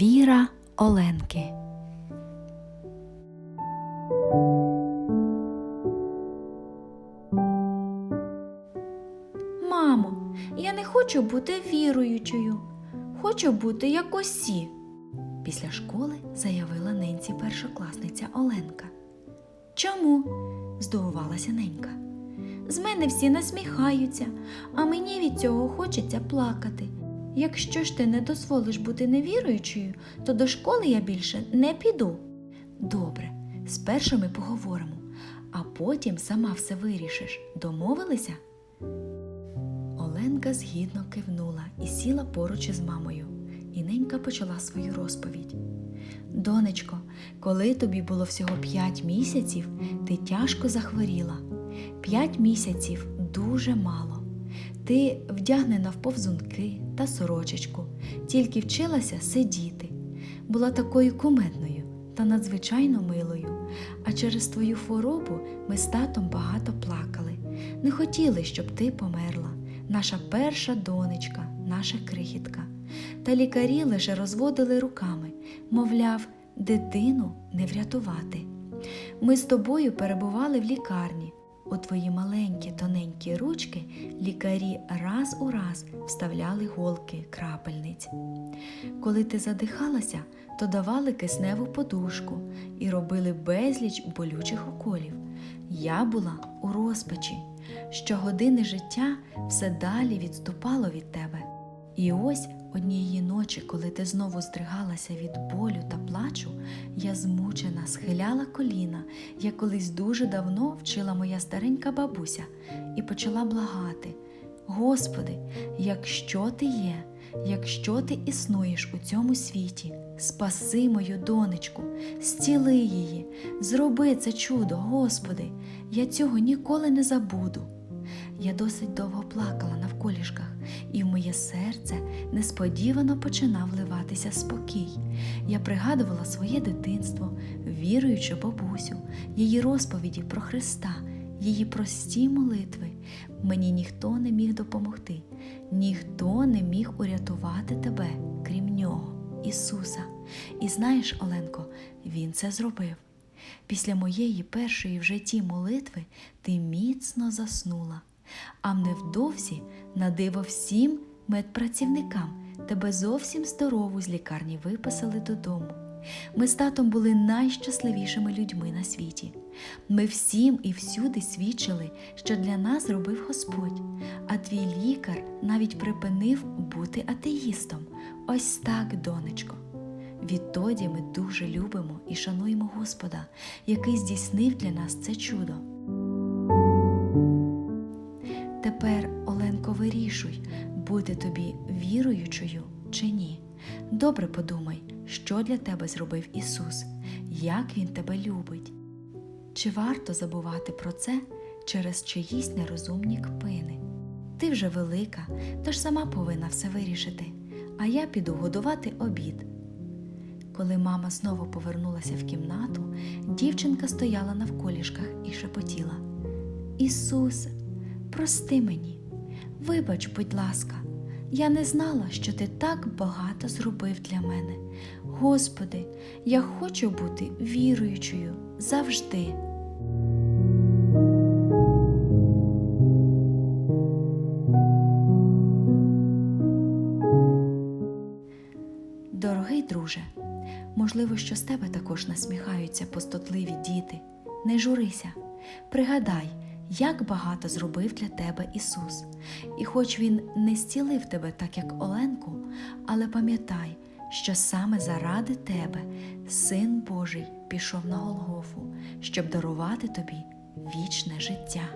Віра Оленки. Мамо, я не хочу бути віруючою. Хочу бути як усі. Після школи заявила ненці першокласниця Оленка. Чому? Здивувалася ненька. З мене всі насміхаються, а мені від цього хочеться плакати. Якщо ж ти не дозволиш бути невіруючою, то до школи я більше не піду. Добре, спершу ми поговоримо, а потім сама все вирішиш. Домовилися? Оленка згідно кивнула і сіла поруч із мамою. І ненька почала свою розповідь. Донечко, коли тобі було всього п'ять місяців, ти тяжко захворіла. П'ять місяців дуже мало. Ти вдягнена в повзунки та сорочечку, тільки вчилася сидіти. Була такою кумедною та надзвичайно милою. А через твою хворобу ми з татом багато плакали. Не хотіли, щоб ти померла, наша перша донечка, наша крихітка. Та лікарі лише розводили руками, мовляв, дитину не врятувати. Ми з тобою перебували в лікарні. У твої маленькі тоненькі ручки лікарі раз у раз вставляли голки крапельниць. Коли ти задихалася, то давали кисневу подушку і робили безліч болючих уколів. Я була у розпачі. Щогодини життя все далі відступало від тебе. І ось однієї ночі, коли ти знову здригалася від болю та плачу, я змучена схиляла коліна, як колись дуже давно вчила моя старенька бабуся, і почала благати: Господи, якщо ти є, якщо ти існуєш у цьому світі, спаси мою донечку, зціли її, зроби це чудо, Господи, я цього ніколи не забуду. Я досить довго плакала навколішках, і в моє серце несподівано починав вливатися спокій. Я пригадувала своє дитинство, віруючи бабусю, її розповіді про Христа, її прості молитви. Мені ніхто не міг допомогти, ніхто не міг урятувати тебе, крім нього, Ісуса. І знаєш, Оленко, Він це зробив. Після моєї першої в житті молитви ти міцно заснула, а невдовзі на диво всім медпрацівникам тебе зовсім здорову з лікарні виписали додому. Ми з татом були найщасливішими людьми на світі. Ми всім і всюди свідчили, що для нас зробив Господь, а твій лікар навіть припинив бути атеїстом. Ось так, донечко. Відтоді ми дуже любимо і шануємо Господа, який здійснив для нас це чудо. Тепер, Оленко, вирішуй, бути тобі віруючою чи ні. Добре подумай, що для тебе зробив Ісус, як Він тебе любить. Чи варто забувати про це через чиїсь нерозумні кпини? Ти вже велика, тож сама повинна все вирішити, а я піду годувати обід. Коли мама знову повернулася в кімнату, дівчинка стояла навколішках і шепотіла: Ісусе, прости мені, вибач, будь ласка, я не знала, що ти так багато зробив для мене. Господи, я хочу бути віруючою завжди. Можливо, що з тебе також насміхаються пустотливі діти. Не журися, пригадай, як багато зробив для тебе Ісус. І хоч Він не зцілив тебе, так як Оленку, але пам'ятай, що саме заради тебе Син Божий пішов на Голгофу, щоб дарувати тобі вічне життя.